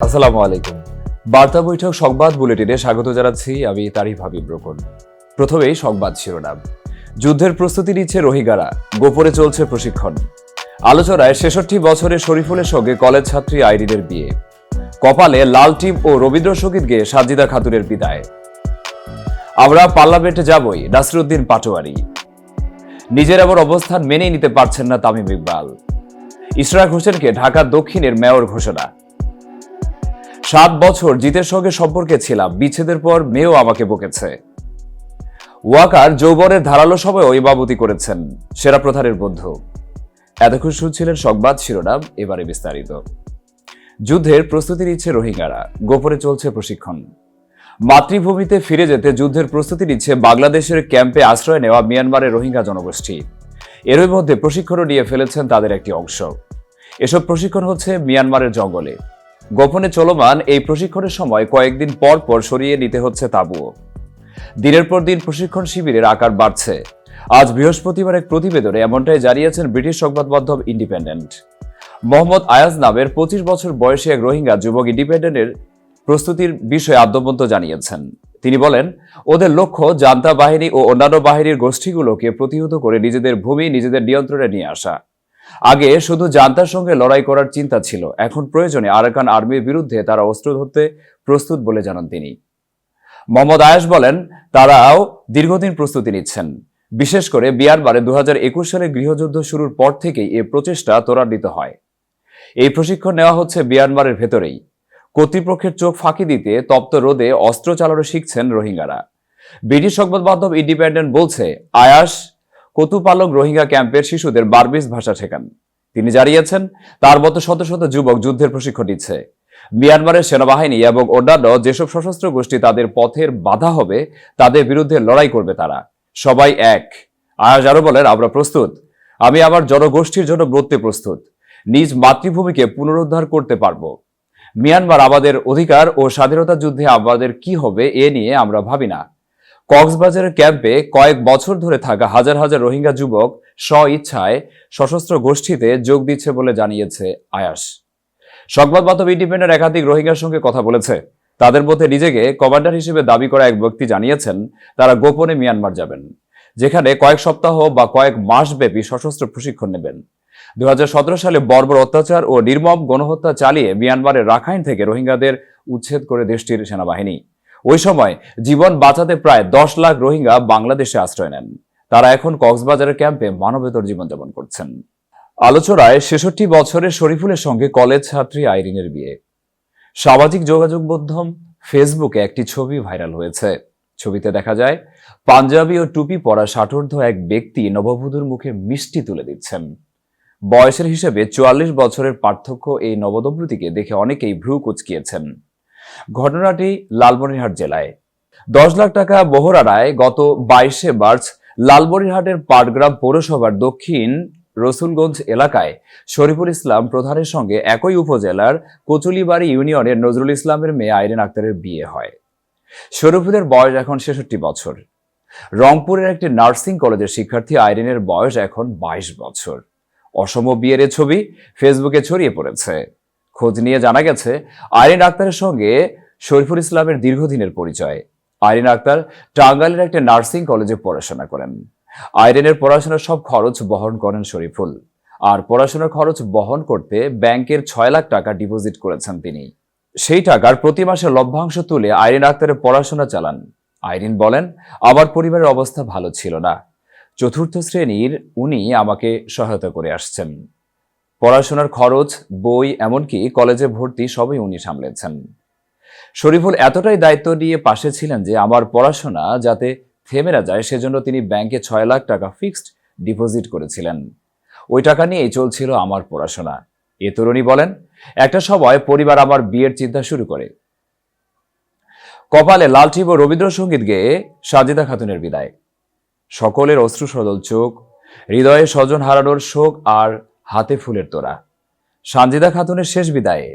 আসসালামু আলাইকুম। বার্তা বৈঠক সংবাদ বুলেটিনে স্বাগত জানাচ্ছি আমি তারিফ হাবিব রোকন। প্রথমেই সংবাদ শিরোনাম। যুদ্ধের প্রস্তুতি নিচ্ছে রোহিঙ্গারা। গোপনে চলছে প্রশিক্ষণ। আলোচনায় ছেষট্টি বছরের শরীফুলের সঙ্গে কলেজ ছাত্রী আইরিনের বিয়ে। কপালে লাল টিম ও রবীন্দ্রসঙ্গীত গেয়ে সাজিদা খাতুনের বিদায়। আমরা পার্লামেন্টে যাবই, নাসরুদ্দিন পাটোয়ারি। নিজের এমন অবস্থান মেনেই নিতে পারছেন না তামিম ইকবাল। ইশরাক হোসেনকে ঢাকা দক্ষিণের মেয়র ঘোষণা। সাত বছর জিতের সঙ্গে সম্পর্কে ছিলাম। বিচ্ছেদের পর মেয়েও আমাকে বকেছে। ওয়াকার যৌবনের ধারালো সময়ও ইমামতি করেছেন সেরা প্রধানের বন্ধু। এতক্ষণ শুনছিলেন সংবাদ শিরোনাম, এবারে বিস্তারিত। যুদ্ধের প্রস্তুতি নিচ্ছে রোহিঙ্গারা, গোপনে চলছে প্রশিক্ষণ। মাতৃভূমিতে ফিরে যেতে যুদ্ধের প্রস্তুতি নিচ্ছে বাংলাদেশের ক্যাম্পে আশ্রয় নেওয়া মিয়ানমারের রোহিঙ্গা জনগোষ্ঠী। এরই মধ্যে প্রশিক্ষণও নিয়ে ফেলেছেন তাদের একটি অংশ। এসব প্রশিক্ষণ হচ্ছে মিয়ানমারের জঙ্গলে। গোপনে চলমান এই প্রশিক্ষণের সময় কয়েকদিন পর পর সরিয়ে নিতে হচ্ছে তাঁবুও। দিনের পর দিন প্রশিক্ষণ শিবিরের আকার বাড়ছে। আজ বৃহস্পতিবার এক প্রতিবেদনে এমনটাই জানিয়েছেন ব্রিটিশ সংবাদ মাধ্যম ইন্ডিপেন্ডেন্ট। মোহাম্মদ আয়াজ নামের পঁচিশ বছর বয়সী এক রোহিঙ্গা যুবক ইন্ডিপেন্ডেন্টের প্রস্তুতির বিষয়ে আদ্যবন্ত জানিয়েছেন। তিনি বলেন, ওদের লক্ষ্য জান্তা বাহিনী ও অন্যান্য বাহিনীর গোষ্ঠীগুলোকে প্রতিহত করে নিজেদের ভূমি নিজেদের নিয়ন্ত্রণে নিয়ে আসা। আগে শুধু জান্তার সঙ্গে লড়াই করার চিন্তা ছিল। এখন প্রয়োজনে আরাকান আর্মির বিরুদ্ধে তারা অস্ত্র ধরতে প্রস্তুত বলে জানান তিনি। মোহাম্মদ আয়াস বলেন, তারাও দীর্ঘদিন প্রস্তুতি নিচ্ছেন। বিশেষ করে বিয়ারবারে দু সালে গৃহযুদ্ধ শুরুর পর থেকেই এ প্রচেষ্টা ত্বরান্বিত হয়। এই প্রশিক্ষণ নেওয়া হচ্ছে বিয়ানমারের ভেতরেই। কর্তৃপক্ষের চোখ ফাঁকি দিতে তপ্ত রোদে অস্ত্র চালানো শিখছেন রোহিঙ্গারা। ব্রিটিশ সংবাদ মাধ্যম ইন্ডিপেন্ডেন্ট বলছে, আয়াস কতুপালক রোহিঙ্গা ক্যাম্পের শিশুদের বার্বিস ভাষা শেখান। তিনি জানিয়েছেন, তার মতো শত শত যুবক যুদ্ধের প্রশিক্ষণ নিচ্ছে। মিয়ানমারের সেনাবাহিনী এবং অন্যান্য যেসব সশস্ত্র গোষ্ঠী তাদের পথের বাধা হবে, তাদের বিরুদ্ধে লড়াই করবে তারা। সবাই এক। আয়াজ আরও বলেন, আমরা প্রস্তুত। আমি আমার জনগোষ্ঠীর জন্য মরতে প্রস্তুত। নিজ মাতৃভূমিকে পুনরুদ্ধার করতে পারব। মিয়ানমার আমাদের অধিকার ও স্বাধীনতা যুদ্ধে আমাদের কি হবে এ নিয়ে আমরা ভাবি না। কক্সবাজারের ক্যাম্পে কয়েক বছর ধরে থাকা হাজার হাজার রোহিঙ্গা যুবক স্ব ইচ্ছায় সশস্ত্র গোষ্ঠীতে যোগ দিচ্ছে বলে জানিয়েছে আয়াস। সংবাদ মাধ্যম ইন্ডিপেন্ডেন্ট একাধিক রোহিঙ্গার সঙ্গে কথা বলেছে। তাদের মধ্যে নিজেকে কমান্ডার হিসেবে দাবি করা এক ব্যক্তি জানিয়েছেন, তারা গোপনে মিয়ানমার যাবেন, যেখানে কয়েক সপ্তাহ বা কয়েক মাস ব্যাপী সশস্ত্র প্রশিক্ষণ নেবেন। দু হাজার সতেরো সালে বর্বর অত্যাচার ও নির্মম গণহত্যা চালিয়ে মিয়ানমারের রাখাইন থেকে রোহিঙ্গাদের উচ্ছেদ করে দেশটির সেনাবাহিনী। ওই সময় জীবন বাঁচাতে প্রায় দশ লাখ রোহিঙ্গা বাংলাদেশে আশ্রয় নেন। তারা এখন কক্সবাজারের ক্যাম্পে মানবেতর জীবনযাপন করছেন। আলোচনায় ছেষট্টি বছরের শরীফুলের সঙ্গে কলেজ ছাত্রী আইরিনের বিয়ে। সামাজিক যোগাযোগ মাধ্যম ফেসবুকে একটি ছবি ভাইরাল হয়েছে। ছবিতে দেখা যায়, পাঞ্জাবি ও টুপি পরা ষাটোর্ধ এক ব্যক্তি নববধূর মুখে মিষ্টি তুলে দিচ্ছেন। বয়সের হিসেবে চুয়াল্লিশ বছরের পার্থক্য এই নবদম্পতিকে দেখে অনেকেই ভ্রু কুচকিয়েছেন। ঘটনাটি লালমনিরহাট জেলায়। দশ লাখ টাকা বহরানায় গত বাইশে মার্চ লালমনিরহাটের পাটগ্রাম পৌরসভার দক্ষিণ রসুলগঞ্জ এলাকায় শরীফুল ইসলাম প্রধানের সঙ্গে একই উপজেলার কচুলিবাড়ি ইউনিয়নের নজরুল ইসলামের মেয়ে আইরিন আক্তারের বিয়ে হয়। শরীফুলের বয়স এখন ছেষট্টি বছর। রংপুরের একটি নার্সিং কলেজের শিক্ষার্থী আইরিনের বয়স এখন বাইশ বছর। অসম বিয়ের ছবি ফেসবুকে ছড়িয়ে পড়েছে। খোঁজ নিয়ে জানা গেছে, আইরিন আক্তারের সঙ্গে শরীফুল ইসলামের দীর্ঘদিনের পরিচয়। আইরিন আক্তার টাঙ্গাইলের একটি নার্সিং কলেজে পড়াশোনা করেন। আইরিনের পড়াশোনার সব খরচ বহন করেন শরীফুল। আর পড়াশোনার খরচ বহন করতে ব্যাংকের ছয় লাখ টাকা ডিপোজিট করেছেন তিনি। সেই টাকার প্রতি মাসে লভ্যাংশ তুলে আইরিন আক্তারের পড়াশোনা চালান। আইরিন বলেন, আমার পরিবারের অবস্থা ভালো ছিল না। চতুর্থ শ্রেণির উনি আমাকে সহায়তা করে আসছেন। পড়াশোনার খরচ, বই, এমনকি কলেজে ভর্তি সবই উনি সামলেছেন। শরীফুল এতটাই দায়িত্ব নিয়ে পাশে ছিলেন যে আমার পড়াশোনা যাতে থেমে না যায়, সেজন্য তিনি ব্যাংকে ছয় লাখ টাকা ফিক্সড ডিপোজিট করেছিলেন। ওই টাকা নিয়েই চলছিল আমার পড়াশোনা। এ তরুণী বলেন, একটা সময় পরিবার আমার বিয়ের চিন্তা শুরু করে। কপালে লাল টিপ ও রবীন্দ্রসঙ্গীত গেয়ে সাজিদা খাতুনের বিদায়। সকলের অশ্রু সদল চোখ, হৃদয়ে স্বজন হারানোর শোক আর হাতে ফুলের তোড়া। সানজিদা খাতুনের শেষ বিদায়ে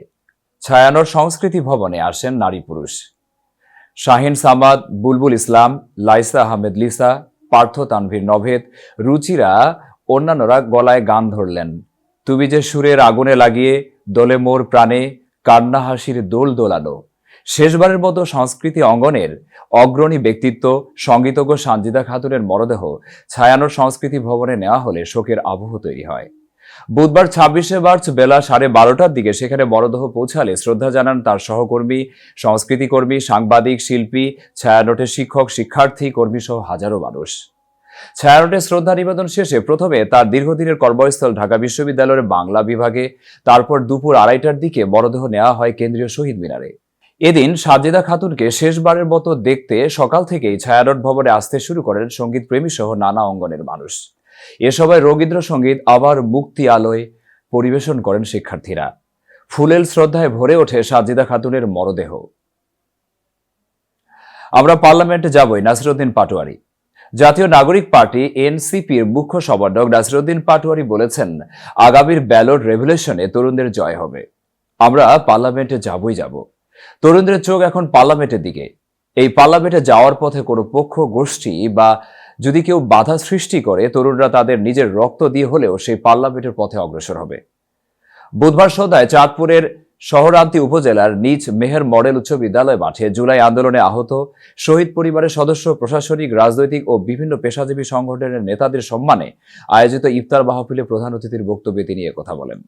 ছায়ানোর সংস্কৃতি ভবনে আসেন নারী পুরুষ। শাহিন সামাদ, বুলবুল ইসলাম, লাইসা আহমেদ লিসা, পার্থ তানভীর নভেদ, রুচিরা অন্যান্যরা গলায় গান ধরলেন। তুমি যে সুরের আগুনে লাগিয়ে দোলে মোর প্রাণে, কান্না হাসির দোল দোলানো শেষবারের মতো সংস্কৃতি অঙ্গনের অগ্রণী ব্যক্তিত্ব সঙ্গীতজ্ঞ সানজিদা খাতুনের মরদেহ ছায়ানোর সংস্কৃতি ভবনে নেওয়া হলে শোকের আবহ তৈরি হয়। বুধবার ছাব্বিশে মার্চ বেলা সাড়ে বারোটার দিকে সেখানে মরদেহ পৌঁছালে শ্রদ্ধা জানান তার সহকর্মী সংস্কৃতিকর্মী সাংবাদিক, শিল্পী, ছায়ানটের শিক্ষক, শিক্ষার্থী, কর্মী সহ হাজারো মানুষ। ছায়ানটে শ্রদ্ধা নিবেদন শেষে প্রথমে তার দীর্ঘদিনের কর্মস্থল ঢাকা বিশ্ববিদ্যালয়ের বাংলা বিভাগে, তারপর দুপুর আড়াইটার দিকে মরদেহ নেওয়া হয় কেন্দ্রীয় শহীদ মিনারে। এদিন সাজেদা খাতুনকে শেষবারের মতো দেখতে সকাল থেকেই ছায়ানট ভবনে আসতে শুরু করেন সংগীত প্রেমী সহ নানা অঙ্গনের মানুষ। এ সবাই রবীন্দ্রসঙ্গীত আবার মুক্তি আলোয় পরিবেশন করেন শিক্ষার্থীরা। ফুলেল শ্রদ্ধায় ভরে ওঠে সাজিদা খাতুনের মরদেহ। আমরা পার্লামেন্টে যাবই, নাসিরুদ্দিন পাটোয়ারি। জাতীয় নাগরিক পার্টি, এনসিপির মুখ্য সমন্বয়ক নাসিরুদ্দিন পাটোয়ারি বলেছেন, আগামীর ব্যালট রেভলিউশনে তরুণদের জয় হবে। আমরা পার্লামেন্টে যাবই যাব। তরুণদের চোখ এখন পার্লামেন্টের দিকে। এই পার্লামেন্টে যাওয়ার পথে কোনো পক্ষ গোষ্ঠী বা যদি কেউ বাধা সৃষ্টি করে, তরুণরা তাদের নিজের রক্ত দিয়ে হলেও সেই পার্লামেন্টের পথে অগ্রসর হবে। বুধবার সন্ধ্যায় চাঁদপুরের শহরান্তি উপজেলার নিজ মেহের মডেল উচ্চ বিদ্যালয় মাঠে জুলাই আন্দোলনে আহত শহীদ পরিবারের সদস্য, প্রশাসনিক, রাজনৈতিক ও বিভিন্ন পেশাজীবী সংগঠনের নেতাদের সম্মানে আয়োজিত ইফতার মাহফিলে প্রধান অতিথির বক্তব্যে তিনি কথা বলেন।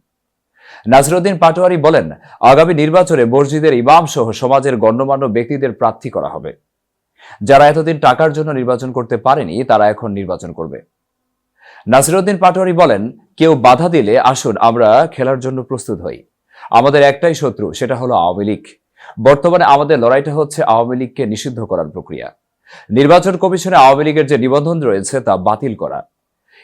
নাসরুদ্দিন পাটোয়ারি বলেন, আগামী নির্বাচনে মসজিদের ইমাম সহ সমাজের গণ্যমান্য ব্যক্তিদের প্রার্থী করা হবে। যারা এতদিন টাকার জন্য নির্বাচন করতে পারেনি, তারা এখন নির্বাচন করবে। নাসিরুদ্দিন পাটোয়ারি বলেন, কেউ বাধা দিলে আসুন, আমরা খেলার জন্য প্রস্তুত হই। আমাদের একটাই শত্রু, সেটা হলো আওয়ামী লীগ। বর্তমানে আমাদের লড়াইটা হচ্ছে আওয়ামী লীগকে নিষিদ্ধ করার প্রক্রিয়া। নির্বাচন কমিশনে আওয়ামী লীগের যে নিবন্ধন রয়েছে, তা বাতিল করা।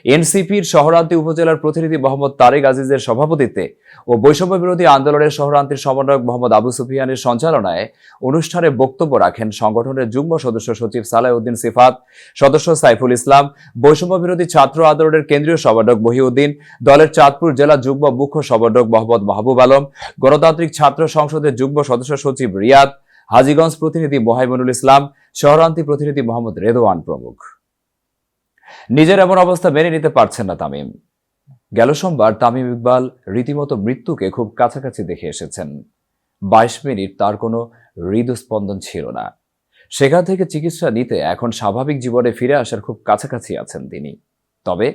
এনসিপির শহরান্তি উপজেলার প্রতিনিধি মোহাম্মদ তারেক আজিজের সভাপতিত্বে ও বৈষম্য বিরোধী আন্দোলনের শহরান্তির সমন্বয়ক মোহাম্মদ আবু সুফিয়ানের সঞ্চালনায় অনুষ্ঠানে বক্তব্য রাখেন সংগঠনের যুগ্ম সদস্য সচিব সালাউদ্দিন সিফাত, সদস্য সাইফুল ইসলাম বৈষম্য বিরোধী ছাত্র আন্দোলনের কেন্দ্রীয় সমন্বয়ক মহিউদ্দিন, দলের চাঁদপুর জেলা যুগ্ম মুখ্য সমন্বয়ক মোহাম্মদ মাহবুব আলম, গণতান্ত্রিক ছাত্র সংসদের যুগ্ম সদস্য সচিব রিয়াদ, হাজীগঞ্জ প্রতিনিধি মোহাইমনুল ইসলাম, শহরান্তি প্রতিনিধি মোহাম্মদ রেদওয়ান প্রমুখ। নিজের এমন অবস্থা মেনে নিতে পারছেন না তামিম। গেল সোমবার তামিম ইকবাল রীতিমতো মৃত্যুকে খুব কাছাকাছি দেখে এসেছেন। বাইশ মিনিট তার কোনো হৃদস্পন্দন ছিল না। সেখান থেকে চিকিৎসা নিতে এখন স্বাভাবিক জীবনে ফিরে আসার খুব কাছাকাছি আছেন তিনি। তবে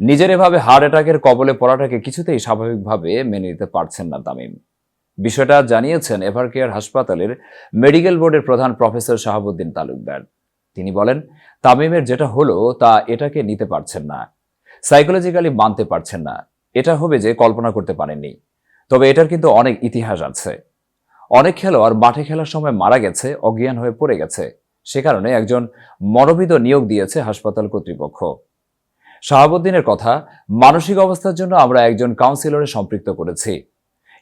নিজের এভাবে হার্ট অ্যাটাকের কবলে পড়াটাকে কিছুতেই স্বাভাবিকভাবে মেনে নিতে পারছেন না তামিম। বিষয়টা জানিয়েছেন এভারকেয়ার হাসপাতালের মেডিকেল বোর্ডের প্রধান প্রফেসর শাহাবুদ্দিন তালুকদার। তিনি বলেন, তামিমের যেটা হলো তা এটাকে নিতে পারছেন না। সাইকোলজিক্যালি মানতে পারছেন না। এটা হবে যে কল্পনা করতে পারেননি। তবে এটার কিন্তু অনেক ইতিহাস আছে। অনেক খেলোয়াড় মাঠে খেলার সময় মারা গেছে, অজ্ঞান হয়ে পড়ে গেছে। সে কারণে একজন মনোবিদ নিয়োগ দিয়েছে হাসপাতাল কর্তৃপক্ষ। শাহাবুদ্দিনের কথা, মানসিক অবস্থার জন্য আমরা একজন কাউন্সিলরে সম্পৃক্ত করেছি।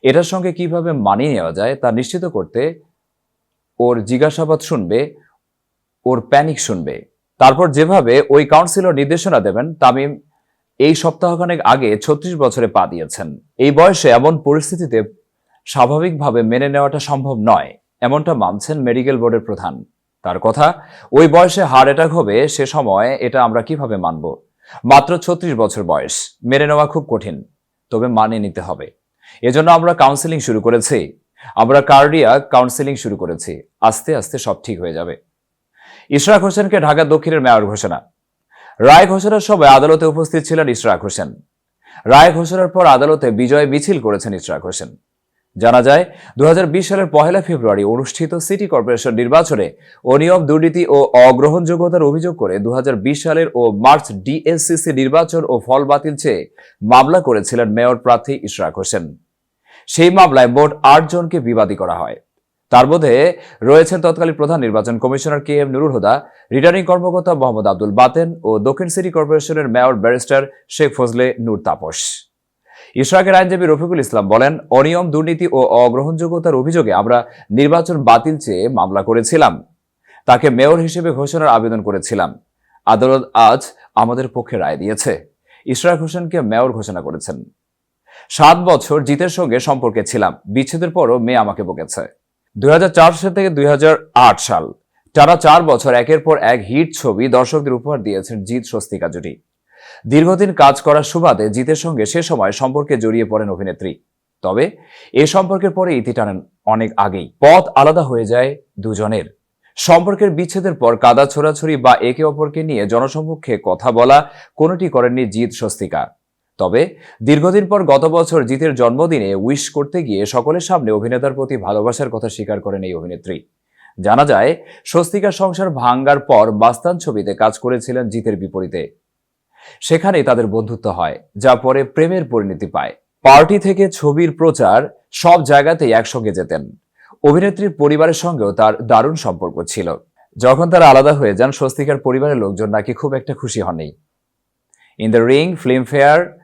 এটার সঙ্গে কীভাবে মানিয়ে নেওয়া যায় তা নিশ্চিত করতে ওর জিজ্ঞাসাবাদ শুনবে ওর প্যানিক শুনবে। তারপর যেভাবে ওই কাউন্সিলর নির্দেশনা দেবেন, তামিম এই সপ্তাহখানেক আগে ছত্রিশ বছরে পা দিয়েছেন। এই বয়সে এমন পরিস্থিতিতে স্বাভাবিকভাবে মেনে নেওয়াটা সম্ভব নয়, এমনটা মানছেন মেডিকেল বোর্ডের প্রধান। তার কথা, ওই বয়সে হার্ট অ্যাটাক হবে, সে সময় এটা আমরা কীভাবে মানব? মাত্র ছত্রিশ বছর বয়স, মেনে নেওয়া খুব কঠিন, তবে মানে নিতে হবে। এজন্য আমরা কাউন্সেলিং শুরু করেছি। আমরা কার্ডিয়া কাউন্সেলিং শুরু করেছি। আস্তে আস্তে সব ঠিক হয়ে যাবে। ইশরাক হোসেনকে ঢাকা দক্ষিণের মেয়র ঘোষণা। রায় ঘোষণার সময় আদালতে উপস্থিত ছিলেন ইশরাক হোসেন। রায় ঘোষণার পর আদালতে বিজয় মিছিল করেছেন ইশরাক হোসেন। জানা যায় দু হাজার বিশ সালের পহেলা ফেব্রুয়ারি অনুষ্ঠিত সিটি কর্পোরেশন নির্বাচনে অনিয়ম, দুর্নীতি ও অগ্রহণযোগ্যতার অভিযোগ করে দু হাজার বিশ সালের ও মার্চ ডিএসসিসি নির্বাচন ও ফল বাতিল চেয়ে মামলা করেছিলেন মেয়র প্রার্থী ইশরাক হোসেন। সেই মামলায় মোট আট জনকে বিবাদী করা হয়। তার মধ্যে রয়েছেন তৎকালীন প্রধান নির্বাচন commissioner K M Nurul Huda, returning কর্মকর্তা মোহাম্মদ আব্দুল বাতেন ও দক্ষিণ সিটি কর্পোরেশনের মেয়র ব্যারিস্টার শেখ ফজলে নূর তাপস। ইশরাকের আইনজীবী রফিকুল ইসলাম বলেন, অনিয়ম, দুর্নীতি ও অগ্রহণযোগ্যতার অভিযোগে আমরা নির্বাচন বাতিল চেয়ে মামলা করেছিলাম। তাকে মেয়র হিসেবে ঘোষণার আবেদন করেছিলাম। আদালত আজ আমাদের পক্ষে রায় দিয়েছে। ইশরাক হোসেনকে মেয়র ঘোষণা করেছেন। সাত বছর জিতের সঙ্গে সম্পর্কে ছিলাম। বিচ্ছেদের পরও মেয়ে আমাকে বকেছে। দুই সাল থেকে দুই সাল। টানা চার বছর একের পর এক হিট ছবি দর্শকদের উপহার দিয়েছেন জিৎ স্বস্তিকা জুটি দীর্ঘদিন কাজ করার সুবাদে জিতের সঙ্গে সে সময় সম্পর্কে জড়িয়ে পড়েন অভিনেত্রী। তবে এ সম্পর্কের পরে ইতি টানেন অনেক আগেই। পথ আলাদা হয়ে যায় দুজনের। সম্পর্কের বিচ্ছেদের পর কাদা ছোড়াছড়ি বা একে অপরকে নিয়ে জনসম্মুখে কথা বলা কোনোটি করেননি জিৎ স্বস্তিকা। তবে দীর্ঘদিন পর গত বছর জিতের জন্মদিনে উইশ করতে গিয়ে সকলের সামনে অভিনেতার প্রতি ভালোবাসার কথা স্বীকার করেন এই অভিনেত্রী। জানা যায়, স্বস্তিকার সংসার ভাঙ্গার পর বাস্তান ছবিতে কাজ করেছিলেন জিতের বিপরীতে। সেখানেই তাদের বন্ধুত্ব হয়, যা পরে প্রেমের পরিণতি পায়। পার্টি থেকে ছবির প্রচার সব জায়গাতেই একসঙ্গে যেতেন। অভিনেত্রীর পরিবারের সঙ্গেও তার দারুণ সম্পর্ক ছিল। যখন তারা আলাদা হয়ে যান, স্বস্তিকার পরিবারের লোকজন নাকি খুব একটা খুশি হননি। ইন দ্য রিং, ফিল্মফেয়ার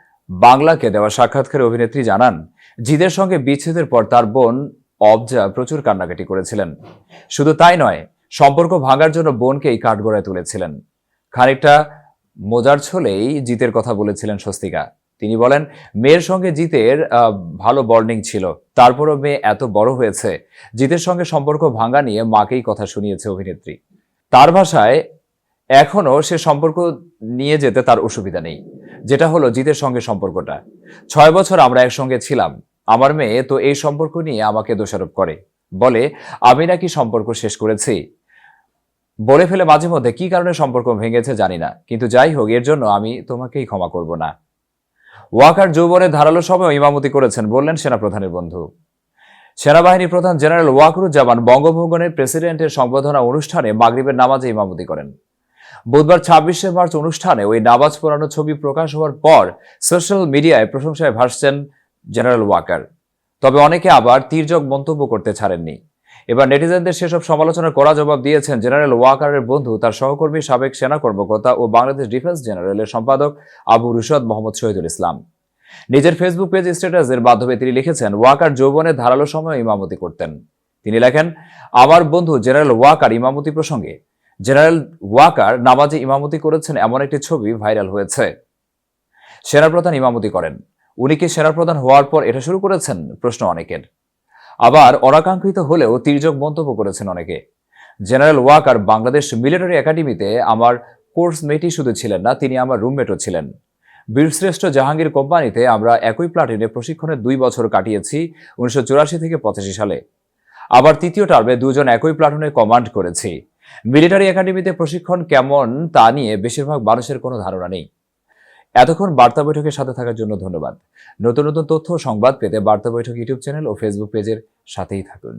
বাংলাকে দেওয়া সাক্ষাৎকারে অভিনেত্রী জানান, জিদের সঙ্গে বিচ্ছেদের পর তার বোন অবজা প্রচুর কান্নাকাটি করেছিলেন। শুধু তাই নয়, সম্পর্ক ভাঙার জন্য বোনকেই কাঠগড়ায় তুলেছিলেন। খানিকটা মোজার ছলেই জিতের কথা বলেছিলেন স্বস্তিকা। তিনি বলেন, মেয়ের সঙ্গে জিতের ভালো বর্নিং ছিল। তারপরও মেয়ে এত বড় হয়েছে। জিতের সঙ্গে সম্পর্ক ভাঙা নিয়ে মাকেই কথা শুনিয়েছে অভিনেত্রী। তার ভাষায়, এখনও সে সম্পর্ক নিয়ে যেতে তার অসুবিধা নেই। যেটা হলো জিতের সঙ্গে সম্পর্কটা। ছয় বছর আমরা একসঙ্গে ছিলাম। আমার মেয়ে তো এই সম্পর্ক নিয়ে আমাকে দোষারোপ করে। বলে, আমি নাকি সম্পর্ক শেষ করেছি? বলে ফেলে মাঝে মধ্যে, কি কারণে সম্পর্ক ভেঙেছে জানি না। কিন্তু যাই হোক, এর জন্য আমি তোমাকেই ক্ষমা করব না। ওয়াকার যৌবনে ধারালো সময় ইমামতি করেছেন বললেন সেনাপ্রধানের বন্ধু। সেনাবাহিনী প্রধান জেনারেল ওয়াকরুজ্জামান বঙ্গভবনের প্রেসিডেন্টের সংবর্ধনা অনুষ্ঠানে মাগরিবের নামাজে ইমামতি করেন। বুধবার ছাব্বিশে মার্চ অনুষ্ঠানে ওই নামাজ পড়ানো ছবি প্রকাশ হওয়ার পর সোশ্যাল মিডিয়ায় প্রশংসায় ভাসছেন জেনারেল ওয়াকার। তবে অনেকে আবার তীর্যক মন্তব্য করতে ছাড়েননি। এবার নেটিজেনদের সেসব সমালোচনার কড়া জবাব দিয়েছেন জেনারেল ওয়াকারের বন্ধু, তার সহকর্মী, সাবেক সেনা কর্মকর্তা ও বাংলাদেশ ডিফেন্স জেনারেলের সম্পাদক আবু রুশদ মোহাম্মদ শহীদুল ইসলাম। নিজের ফেসবুক পেজ স্ট্যাটাসের মাধ্যমে তিনি লিখেছেন, ওয়াকার যৌবনে ধারালো সময় ইমামতি করতেন। তিনি লেখেন, আমার বন্ধু জেনারেল ওয়াকার ইমামতি প্রসঙ্গে জেনারেল ওয়াকার নামাজে ইমামতি করেছেন এমন একটি ছবি ভাইরাল হয়েছে। সেনাপ্রধান ইমামতি করেন। উনি কি সেনাপ্রধান হওয়ার পর এটা শুরু করেছেন? প্রশ্ন অনেকের। আবার অনাকাঙ্ক্ষিত হলেও তির্যক মন্তব্য করেছেন অনেকে। জেনারেল ওয়াকার বাংলাদেশ মিলিটারি একাডেমিতে আমার কোর্স মেটই শুধু ছিলেন না, তিনি আমার রুমমেটও ছিলেন। বীরশ্রেষ্ঠ জাহাঙ্গীর কোম্পানিতে আমরা একই প্লাটিনে প্রশিক্ষণে দুই বছর কাটিয়েছি, উনিশশো চুরাশি থেকে পঁচাশি সালে। আবার তৃতীয় টার্মে দুজন একই প্লাটুনে কমান্ড করেছি। মিলিটারি একাডেমিতে প্রশিক্ষণ কেমন তা নিয়ে বেশিরভাগ মানুষের কোনো ধারণা নেই। এতক্ষণ বার্তা বৈঠকের সাথে থাকার জন্য ধন্যবাদ। নতুন নতুন তথ্য সংবাদ পেতে বার্তা বৈঠক ইউটিউব চ্যানেল ও ফেসবুক পেজের সাথেই থাকুন।